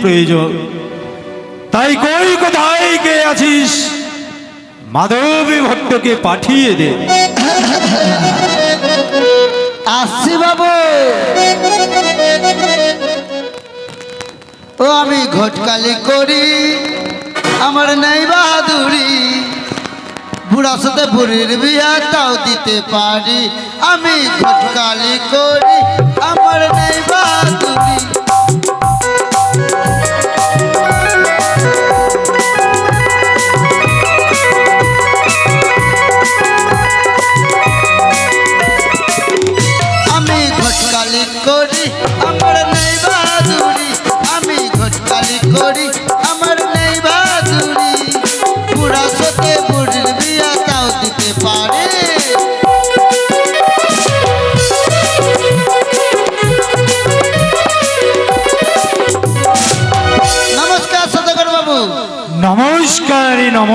প্রয়োজন। তাই কই কোথায় কে আছিস? মাধবী ভট্টকে পাঠিয়ে দে। আসছি বাবু। ও, আমি ঘটকালি করি, আমার নেই বাহাদুরি। বুড়া সাথে বুড়ির বিয়া তাও দিতে পারি। আমি ঘটকালি করি, আমার নেই বাহাদুরি।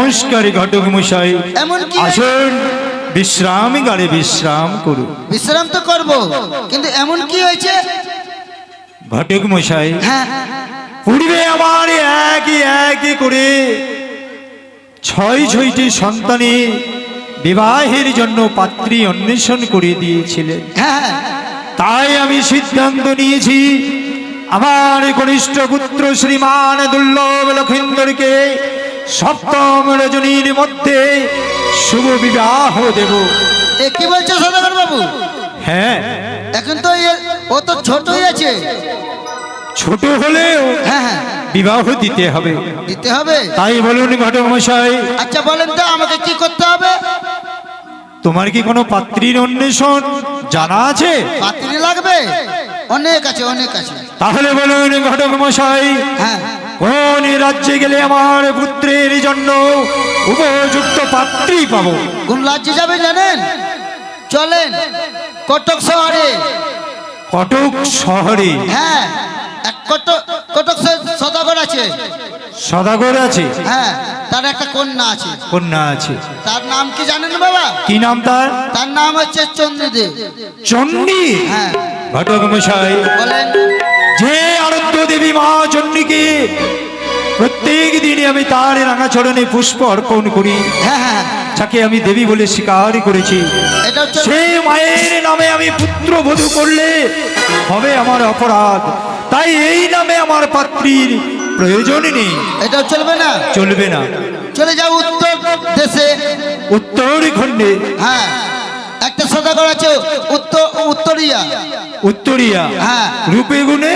নমস্কারী ঘটক মশাই। আসুন বিশ্রাম গাড়ি বিশ্রাম করুন। বিশ্রাম তো করব কিন্তু এমন কি হয়েছে? ঘটক মশাই হ্যাঁ। পূর্বে আমার একই একই করে ছয় ছয়টি সন্তানে বিবাহের জন্য পাত্রী অন্বেষণ করে দিয়েছিলেন। হ্যাঁ। তাই আমি সিদ্ধান্ত নিয়েছি আমার কনিষ্ঠ পুত্র শ্রীমান দুর্লভ লক্ষিন্দরকে সপ্তম রজনীর মধ্যে শুভ বিবাহ দেব। কি বলছো সদাগর বাবু? হ্যাঁ। এখন তো ও তো ছোটই আছে। ছোট হলেও হ্যাঁ হ্যাঁ। বিবাহ দিতে হবে। দিতে হবে? তাই বলুন ঘটক মশাই আচ্ছা বলেন তো আমাকে কি করতে হবে? তোমার কি কোনো পাত্রীর অন্বেষণ জানা আছে? পাত্রী লাগবে? অনেক আছে অনেক আছে। তাহলে বলুন ঘটক মশাই হ্যাঁ। কোন রাজ্যে গেলে আমার পুত্রের জন্য উপযুক্ত পাত্রী পাবো? কোন রাজ্যে যাবে জানেন? চলেন কটক শহরে। কটক শহরে? হ্যাঁ এক কটক কটক সদাগর আছে। সদাগর আছে? হ্যাঁ তার একটা কন্যা আছে। কন্যা আছে। তার নাম কি জানেন বাবা? কি নাম তার? তার নাম হচ্ছে চন্দ্রদেব। চণ্ডী হ্যাঁ। ঘটক মশাই। বলেন। যে আনন্দ দেবী মা চণ্ডীকে প্রত্যেক দিনই আমি তার রাঙাচরণে পুষ্প অর্পণ করি। হ্যাঁ হ্যাঁ। যাকে আমি দেবী বলে স্বীকার করেছি। হচ্ছে মায়ের নামে আমি পুত্র বধূ করলে হবে আমার অপরাধ। তাই এই নামে আমার পাত্রীর প্রয়োজন নেই। এটা চলবে না। চলবে না। চলে যাও উত্তর দেশে। উত্তর খণ্ডে। হ্যাঁ। একটা সদাগর আছে উত্তর উত্তরিয়া। উত্তরিয়া। হ্যাঁ। রূপে গুণে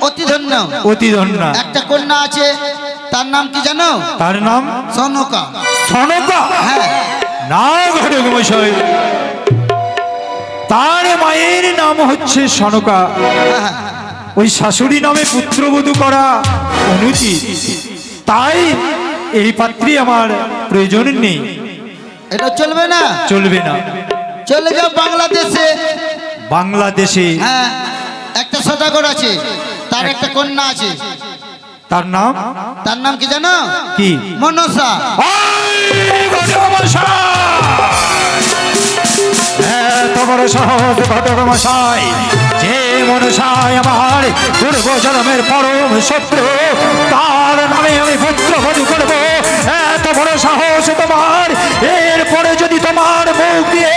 অতি ধন্য অতি ধন্যা একটা কন্যা আছে তার নাম কি জানো? তার নাম সনকা। সনকা। হ্যাঁ। না ঘটক মশাই। তার মায়ের নাম হচ্ছে সনকা। ওই শাশুড়ি নামে পুত্রবধূ করা অনুচিত তাই এই পাত্রী আমার প্রয়োজন নেই। এটা চলবে না? চলবে না। চলে যাও বাংলাদেশে। বাংলাদেশে হ্যাঁ একটা সদাগর আছে তার একটা কন্যা আছে। তার নাম? তার নাম কি জানো? কি? মনসা। এই ঘটক মশাই! এত বড় সহজ ঘটক মশাই যে মনসায় আমার পূর্ব জন্মের পরম শত্রু তার নামে আমি পুত্র বধু করব। এত বড় সাহস তোমার। এরপরে যদি তোমার বউ দিয়ে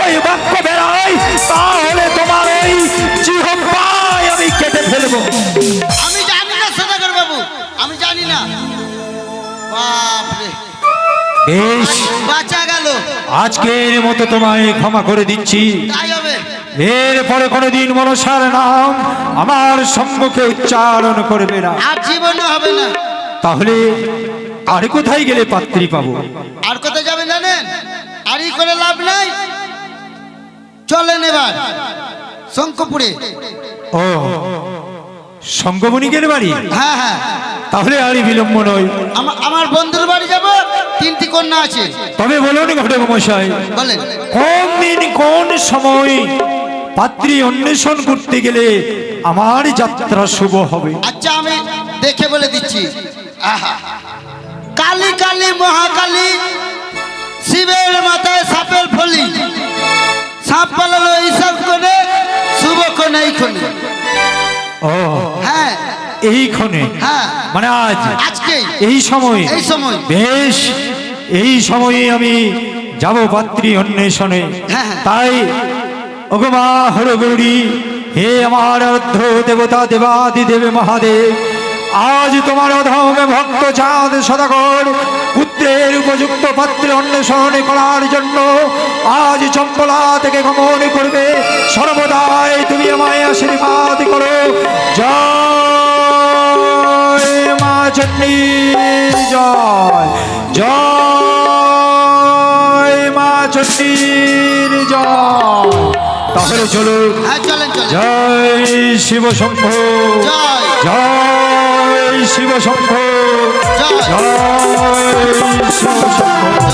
ওই বাক্য বেড়াই তাহলে তোমার ওই জিহ্বায় আমি কেটে ফেলব। আমি জানি না সদাগর বাবু আমি জানি না। বাপরে। বেশ বাঁচা গেল। আজকের মতো তোমায় ক্ষমা করে দিচ্ছি। তাই হবে। এরপরে কোনোদিন মনসার নাম আমার সম্মুখে উচ্চারণ করবে না। আর জীবনে হবে না। তাহলে আর কোথায় গেলে পাত্রী পাবো? আর কোথায় যাবেন জানেন আর ই করে লাভ নাই চলেন এবার। শঙ্কপুরে ও সঙ্গমণিকের বাড়ি? হ্যাঁ হ্যাঁ। তাহলে আর বিলম্ব নয়। আমার বন্ধুর বাড়ি যাব তিনটি কন্যা আছে। তবে বলুন ঘটক মশাই বলেন। কোন দিন কোন সময় পাত্রী অন্বেষণ করতে গেলে আমার যাত্রা শুভ হবে? আচ্ছা আমি দেখে বলে দিচ্ছি। আহা। কালী কালী মহাকালী শিবের মাথায় সাপের ফলি। সাপ পালালো ঈশান কোণে শুভ কোণে এই কোণে ও হ্যাঁ। এইক্ষণে হ্যাঁ। মানে আজ? আজকেই এই সময়? এই সময়। বেশ। এই সময়ে আমি যাব পাত্রী অন্বেষণে। হ্যাঁ, হ্যাঁ। তাই ওগমা হরগৌরী হে আমার অর্ধ দেবতা দেবাদি দেবে মহাদেব আজ তোমার অধমে ভক্ত চাঁদ সদাগর পুত্রের উপযুক্ত পাত্রে অন্বেষণ করার জন্য আজ চম্পলা থেকে গমন করবে। সর্বদাই তুমি আমায় আশীর্বাদ করো। জয় মা চণ্ডীর জয় জয় মা চণ্ডীর জয়। তাহলে চলুন হ্যাঁ জয় শিব শম্ভু। জয়। জয় শিব শম্ভু। জয়। জয় শিব শম্ভু।